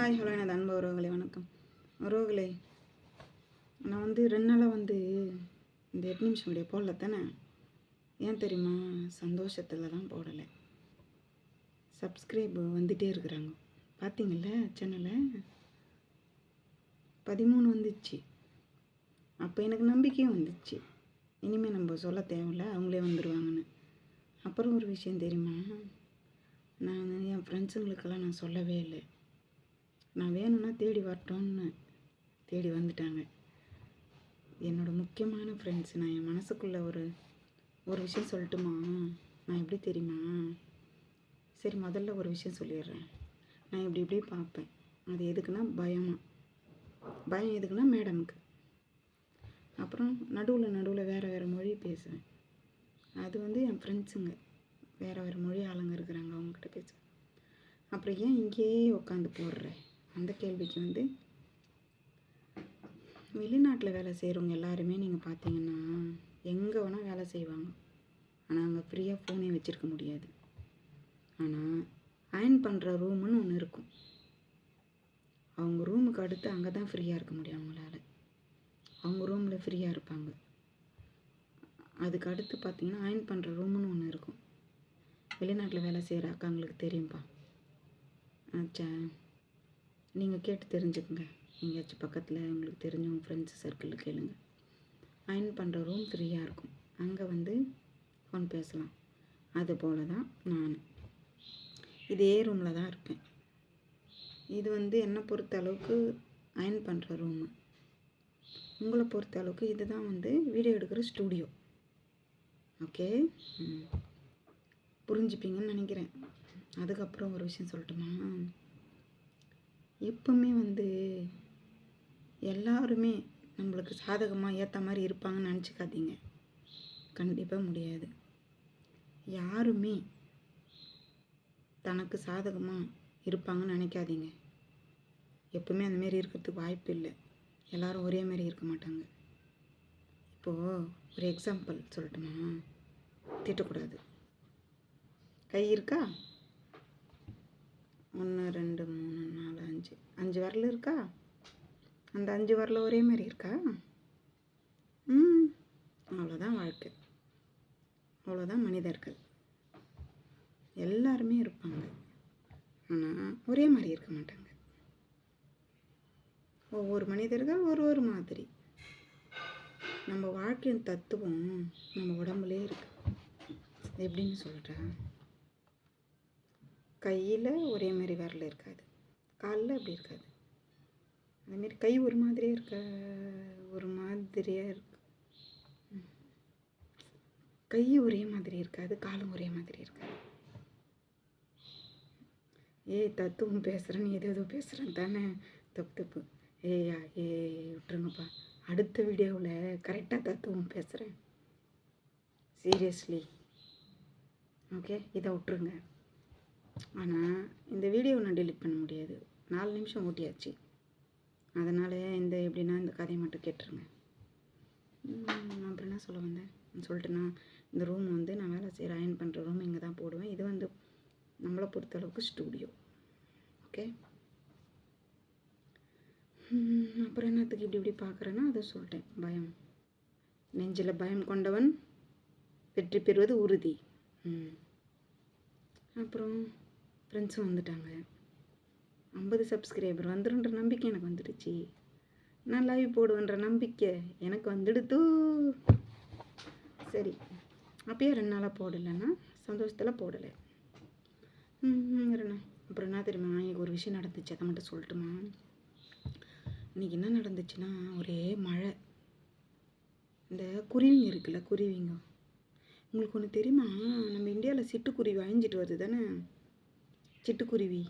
Hi hello எனது அன்பு உறவுகளே வணக்கம். உறவுகளே நான் வந்து ரெண்டு நாளாக வந்து இந்த எட்டு நிமிஷம் வீடியோ போடல தானே? ஏன் தெரியுமா? சந்தோஷத்தில் தான் போடலை. சப்ஸ்கிரைப் வந்துகிட்டே இருக்கிறாங்க. பார்த்தீங்கள்ல சேனலை பதிமூணு வந்துச்சு. அப்போ எனக்கு நம்பிக்கையும் வந்துச்சு. இனிமேல் நம்ம சொல்ல தேவையில்ல அவங்களே வந்துடுவாங்கன்னு அப்புறம் ஒரு விஷயம் தெரியுமா? நான் என் ஃப்ரெண்ட்ஸுங்களுக்கெல்லாம் நான் சொல்லவே இல்லை. நான் வேணும்னா தேடி வரட்டோன்னு தேடி வந்துட்டாங்க. என்னோடய முக்கியமான ஃப்ரெண்ட்ஸ் நான் என் மனசுக்குள்ளே ஒரு ஒரு விஷயம் சொல்லட்டுமா? நான் எப்படி தெரியுமா? சரி முதல்ல ஒரு விஷயம் சொல்லிடுறேன். நான் இப்படி இப்படி பார்ப்பேன். அது எதுக்குன்னா பயமாக பயம் எதுக்குன்னா மேடமுக்கு. அப்புறம் நடுவில் நடுவில் வேறு வேறு மொழி பேசுவேன். அது வந்து என் ஃப்ரெண்ட்ஸுங்க வேறு வேறு மொழி ஆளுங்க இருக்கிறாங்க அவங்கக்கிட்ட பேசுவேன். அப்புறம் ஏன் இங்கேயே உட்காந்து போடுறேன்? அந்த கேள்விக்கு வந்து வெளிநாட்டில் வேலை செய்கிறவங்க எல்லாருமே நீங்கள் பார்த்தீங்கன்னா எங்கே வேணால் வேலை செய்வாங்க. ஆனால் அங்கே ஃப்ரீயாக ஃபோனே வச்சுருக்க முடியாது. ஆனால் அயன் பண்ணுற ரூமுன்னு ஒன்று இருக்கும். அவங்க ரூமுக்கு அடுத்து அங்கே தான் ஃப்ரீயாக இருக்க முடியும் அவங்களால. அவங்க ரூமில் ஃப்ரீயாக இருப்பாங்க. அதுக்கு அடுத்து பார்த்தீங்கன்னா அயன் பண்ணுற ரூமுன்னு ஒன்று இருக்கும். வெளிநாட்டில் வேலை செய்கிற அக்காங்களுக்கு தெரியும்ப்பா ஆச்சா நீங்கள் கேட்டு தெரிஞ்சுக்குங்க. எங்கேயாச்சும் பக்கத்தில் உங்களுக்கு தெரிஞ்சவங்க ஃப்ரெண்ட்ஸ் சர்க்கிளில் கேளுங்க. அயன் பண்ணுற ரூம் ஃப்ரீயாக இருக்கும். அங்கே வந்து ஃபோன் பேசலாம். அது போல தான் நான் இதே ரூமில் தான் இருப்பேன் இது வந்து என்னை பொறுத்த அளவுக்கு அயன் பண்ணுற ரூமு உங்களை பொறுத்த அளவுக்கு இதுதான் வந்து வீடியோ எடுக்கிற ஸ்டூடியோ ஓகே புரிஞ்சுப்பீங்கன்னு நினைக்கிறேன். அதுக்கப்புறம் ஒரு விஷயம் சொல்லட்டுமா? எப்பவுமே வந்து எல்லாருமே நம்மளுக்கு சாதகமாக ஏற்ற மாதிரி இருப்பாங்கன்னு நினச்சிக்காதீங்க. கண்டிப்பாக முடியாது. யாருமே தனக்கு சாதகமாக இருப்பாங்கன்னு நினைக்காதீங்க. எப்பவுமே அந்தமாரி இருக்கிறதுக்கு வாய்ப்பு இல்லை. எல்லோரும் ஒரே மாதிரி இருக்க மாட்டாங்க. இப்போது ஒரு எக்ஸாம்பிள் சொல்லட்டுமா? திட்டக்கூடாது. கை இருக்கா? ஒன்று ரெண்டு மூணு நாலு அஞ்சு. அஞ்சு வரல இருக்கா? அந்த அஞ்சு வரல ஒரே மாதிரி இருக்கா? ம். அவ்வளோதான் வாழ்க்கை. அவ்வளோதான் மனிதர்கள். எல்லாருமே இருப்பாங்க. ஆனால் ஒரே மாதிரி இருக்க மாட்டாங்க. ஒவ்வொரு மனிதர்கள் ஒரு ஒரு மாதிரி. நம்ம வாழ்க்கையின் தத்துவம் நம்ம உடம்புலே இருக்கு. எப்படின்னு சொல்கிறேன் கையில் ஒரே மாதிரி விரல் இருக்காது. காலில் அப்படி இருக்காது. அதுமாரி கை ஒரு மாதிரியே இருக்க ஒரு மாதிரியாக இருக்கு. கை ஒரே மாதிரி இருக்காது காலும் ஒரே மாதிரி இருக்காது. ஏய் தத்துவம் பேசுகிறேன்னு எது எதோ பேசுகிறேன் தானே? தப்பு தப்பு. ஏய்யா ஏ விட்டுருங்கப்பா. அடுத்த வீடியோவில் கரெக்டாக தத்துவம் பேசுகிறேன் சீரியஸ்லி ஓகே இதை விட்டுருங்க. ஆனால் இந்த வீடியோவை நான் டெலிட் பண்ண முடியாது. நாலு நிமிஷம் ஓட்டியாச்சு. அதனால் இந்த எப்படின்னா இந்த கதையை மட்டும் கேட்டுருங்க. நான் அப்புறம் என்ன சொல்ல வந்தேன்? சொல்லிட்டுனா இந்த ரூம் வந்து நான் வேலை செய்கிற அயன் பண்ணுற ரூம் இங்கே தான் போடுவேன். இது வந்து நம்மளை பொறுத்த அளவுக்கு ஸ்டூடியோ ஓகே அப்புறம் என்னத்துக்கு இப்படி இப்படி பார்க்குறேன்னா அதை சொல்லிட்டேன். பயம். நெஞ்சில் பயம் கொண்டவன் வெற்றி பெறுவது உறுதி. அப்புறம் ஃப்ரெண்ட்ஸும் வந்துட்டாங்க. ஐம்பது சப்ஸ்கிரைபர் வந்துருன்ற நம்பிக்கை எனக்கு வந்துடுச்சு. நான் லைவ் போடுவேன்ற நம்பிக்கை எனக்கு வந்துடுத்து சரி. அப்பயே ரெண்டு நாளாக போடலைன்னா சந்தோஷத்தில் போடலை. இருண்ணா அப்புறம் என்ன தெரியுமா? எனக்கு ஒரு விஷயம் நடந்துச்சு. அதை மட்டும் சொல்லட்டுமா? இன்னைக்கு என்ன நடந்துச்சுன்னா ஒரே மழை. இந்த குருவிங்க இருக்குல்ல குருவிங்க. உங்களுக்கு ஒன்று தெரியுமா? நம்ம இந்தியாவில் சிட்டுக்குருவி அழிஞ்சிட்டு வருது தானே சிட்டுக்குருவி.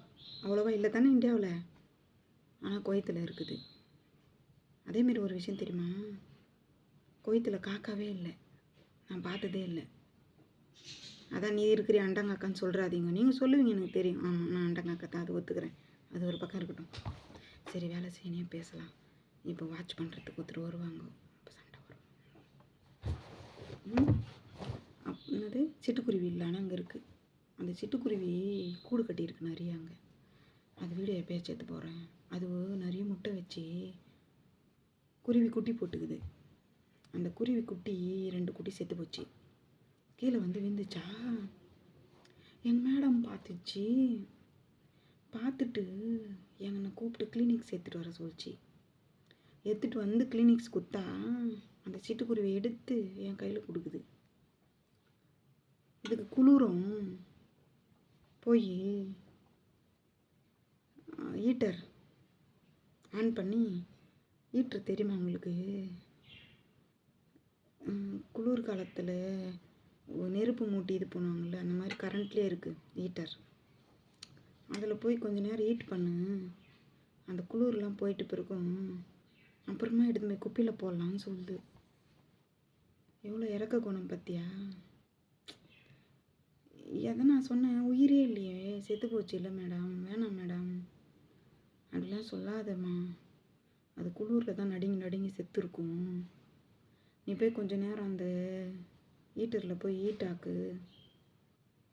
அவ்வளோவா இல்லை தானே இந்தியாவில்? ஆனால் கோயத்தில் இருக்குது. அதேமாரி ஒரு விஷயம் தெரியுமா? கோயத்தில் காக்காவே இல்லை. நான் பார்த்ததே இல்லை. அதான் நீ இருக்கிற அண்டங்காக்கான்னு சொல்கிறாதீங்க நீங்கள் சொல்லுவீங்க எனக்கு தெரியும். ஆமாம் நான் அண்டங்காக்கா தான் அது ஒத்துக்கிறேன். அது ஒரு பக்கம் இருக்கட்டும். சரி வேலை செய்யணும் பேசலாம். இப்போ வாட்ச் பண்ணுறதுக்கு ஒருத்தர் வருவாங்க. அப்போ சண்டை வரும். அப் என்னது? சிட்டுக்குருவி இல்லை ஆனால் அங்கே இருக்குது அந்த சிட்டுக்குருவி கூடு கட்டியிருக்கு நிறைய அங்கே. அது வீடியோ எப்போயா சேர்த்து போகிறேன் அது நிறைய முட்டை வச்சு குருவி குட்டி போட்டுக்குது. அந்த குருவி குட்டி ரெண்டு குட்டி செத்து போச்சு. கீழே வந்து விழுந்துச்சா? என் மேடம் பார்த்துச்சு. பார்த்துட்டு என்னை கூப்பிட்டு கிளினிக் சேர்த்துட்டு வர சொல்லிச்சு. எடுத்துகிட்டு வந்து கிளினிக்ஸ் கொடுத்தா அந்த சிட்டுக்குருவியை எடுத்து என் கையில் கொடுக்குது. இதுக்கு குளிரும். போய் ஹீட்டர் ஆன் பண்ணி ஹீட்டர் தெரியுமா உங்களுக்கு? குளிர் காலத்தில் நெருப்பு மூட்டி இது பண்ணுவாங்கள்ல அந்த மாதிரி கரண்ட்லேயே இருக்குது ஹீட்டர் அதில் போய் கொஞ்ச நேரம் ஹீட் பண்ணு. அந்த குளிர்லாம் போயிட்டு பிறகும் அப்புறமா எடுத்து போய் குப்பையில் போடலான்னு சொல்லுது. எவ்வளோ இறக்க குணம் பற்றியா எதை நான் சொன்னேன்? உயிரே இல்லையே. செத்து போச்சு. இல்லை மேடம். வேணாம் மேடம். அப்படிலாம் சொல்லாதம்மா. அது குளிரில் தான் நடுங்கி நடுங்கி செத்து இருக்கும் நீ போய் கொஞ்ச நேரம் அந்த ஹீட்டரில் போய் ஹீட் ஆக்கு.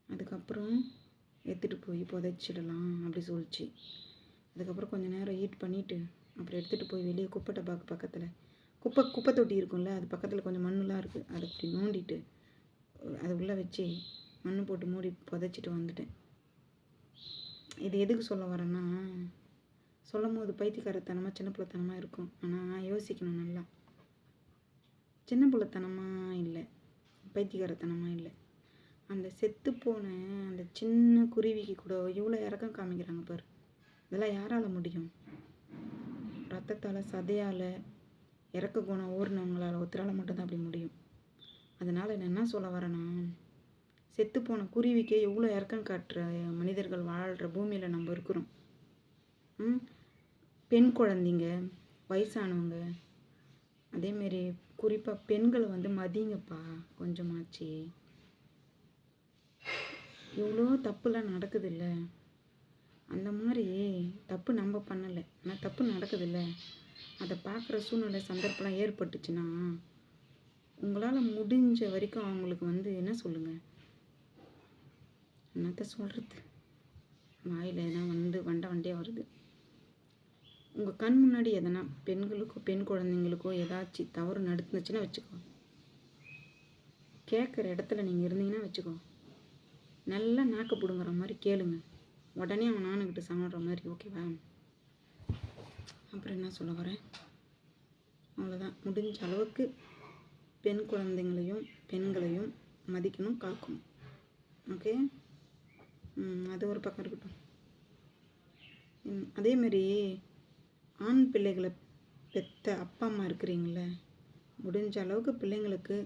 அதுக்கப்புறம் எடுத்துகிட்டு போய் புதைச்சிடலாம். அப்படி சொல்லிச்சு. அதுக்கப்புறம் கொஞ்சம் நேரம் ஹீட் பண்ணிவிட்டு அப்புறம் எடுத்துகிட்டு போய் வெளியே குப்பை டப்பாக்கு பக்கத்தில். குப்பை குப்பை தொட்டி இருக்கும்ல அது பக்கத்தில் கொஞ்சம் மண்ணுலாம் இருக்குது அதை அப்படி நோண்டிட்டு அது உள்ளே வச்சு மண் போட்டு மூடி புதைச்சிட்டு வந்துட்டேன். இது எதுக்கு சொல்ல வரேன்னா சொல்லும் போது பைத்தியக்காரத்தனமாக சின்ன பிள்ளைத்தனமாக இருக்கும். ஆனால் யோசிக்கணும் நல்லா. சின்ன பிள்ளைத்தனமாக இல்லை. பைத்தியக்காரத்தனமாக இல்லை. அந்த செத்து போன அந்த சின்ன குருவிக்கு கூட இவ்வளோ இறக்கம் காமிக்கிறாங்க பாரு. இதெல்லாம் யாரால முடியும்? ரத்தத்தால் சதையால் இறக்க குணம் ஊறினவங்களால் ஒருத்தரால் மட்டும்தான் அப்படி முடியும். அதனால் நான் என்ன சொல்ல வரேன்னா செத்துப்போன குருவிக்கே எவ்வளோ இறக்கம் காட்டுற மனிதர்கள் வாழ்கிற பூமியில் நம்ம இருக்கிறோம். ம்? பெண் குழந்தைங்க வயசானவங்க அதேமாரி குறிப்பாக பெண்களை வந்து மதிங்கப்பா கொஞ்சமாச்சு. இவ்வளோ தப்புலாம் நடக்குதுல்ல? அந்த மாதிரி தப்பு நம்ம பண்ணலை. ஆனால் தப்பு நடக்குதுல்ல? அதை பார்க்குற சூழ்நிலை சந்தர்ப்பம்லாம் ஏற்பட்டுச்சுன்னா உங்களால் முடிஞ்ச வரைக்கும் அவங்களுக்கு வந்து என்ன சொல்லுங்கள் என்னத்த சொல்கிறது வாயில் எதனா வந்து வண்டை வண்டியாக வருது. உங்கள் கண் முன்னாடி எதனா பெண்களுக்கோ பெண் குழந்தைங்களுக்கோ ஏதாச்சும் தவறு நடந்துச்சுன்னா வச்சுக்கோ. கேட்குற இடத்துல நீங்கள் இருந்தீங்கன்னா வச்சுக்கோ. நல்லா நாக்கு பிடுங்குற மாதிரி கேளுங்க. உடனே அவன் நானுக்கிட்ட சமாளிற மாதிரி ஓகேவா அப்புறம் என்ன சொல்ல வரேன் அவ்வளோதான் முடிஞ்ச அளவுக்கு பெண் குழந்தைங்களையும் பெண்களையும் மதிக்கணும் காக்கணும். ஓகே? அது ஒரு பக்கம் இருக்கட்டும். ம், அதேமாரி ஆண் பிள்ளைகளை பெத்த அப்பா அம்மா இருக்கிறீங்கள முடிஞ்ச அளவுக்கு பிள்ளைங்களுக்கு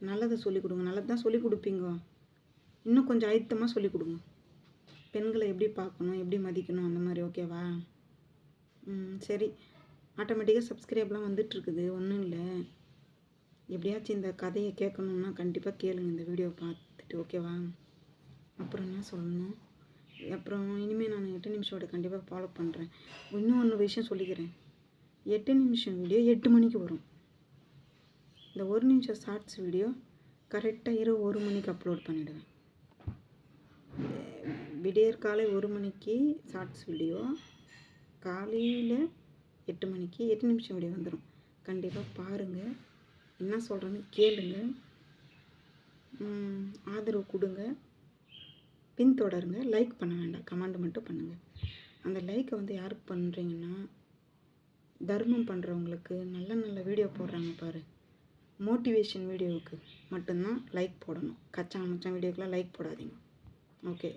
நல்லதை சொல்லிக் கொடுங்க. நல்லது தான் சொல்லிக் கொடுப்பீங்க. இன்னும் கொஞ்சம் அழுத்தமாக சொல்லிக் கொடுங்க. பெண்களை எப்படி பார்க்கணும் எப்படி மதிக்கணும் அந்த மாதிரி ஓகேவா ம் சரி. ஆட்டோமேட்டிக்காக சப்ஸ்கிரைப்லாம் வந்துட்டுருக்குது ஒன்றும் இல்லை. எப்படியாச்சும் இந்த கதையை கேட்கணுன்னா கண்டிப்பாக கேளுங்க. இந்த வீடியோ பார்த்துட்டு ஓகேவா அப்புறம் என்ன சொல்லணும்? அப்புறம் இனிமேல் நான் எட்டு நிமிஷோட கண்டிப்பாக ஃபாலோ பண்ணுறேன் இன்னும் ஒன்று விஷயம் சொல்லிக்கிறேன். எட்டு நிமிஷம் வீடியோ எட்டு மணிக்கு வரும். இந்த ஒரு நிமிஷம் ஷார்ட்ஸ் வீடியோ கரெக்டாக இரவு ஒரு மணிக்கு அப்லோட் பண்ணிவிடுவேன் விடியற் காலை ஒரு மணிக்கு ஷார்ட்ஸ் வீடியோ காலையில் எட்டு மணிக்கு எட்டு நிமிஷம் வீடியோ வந்துடும் கண்டிப்பாக பாருங்கள் என்ன சொல்கிறேன்னு கேளுங்கள் ஆதரவு கொடுங்க. பின்தொடருங்க. லைக் பண்ண வேண்டாம். கமெண்ட் மட்டும் பண்ணுங்கள் அந்த லைக்கை வந்து யாருக்கு பண்ணுறீங்கன்னா தர்மம் பண்ணுறவங்களுக்கு நல்ல நல்ல வீடியோ போடுறாங்க பாரு. மோட்டிவேஷன் வீடியோவுக்கு மட்டும்தான் லைக் போடணும். கச்சா மச்சான் வீடியோக்கெலாம் லைக் போடாதீங்க. ஓகே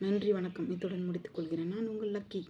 நன்றி வணக்கம். இத்துடன் முடித்துக்கொள்கிறேன் நான் உங்கள் லக்கி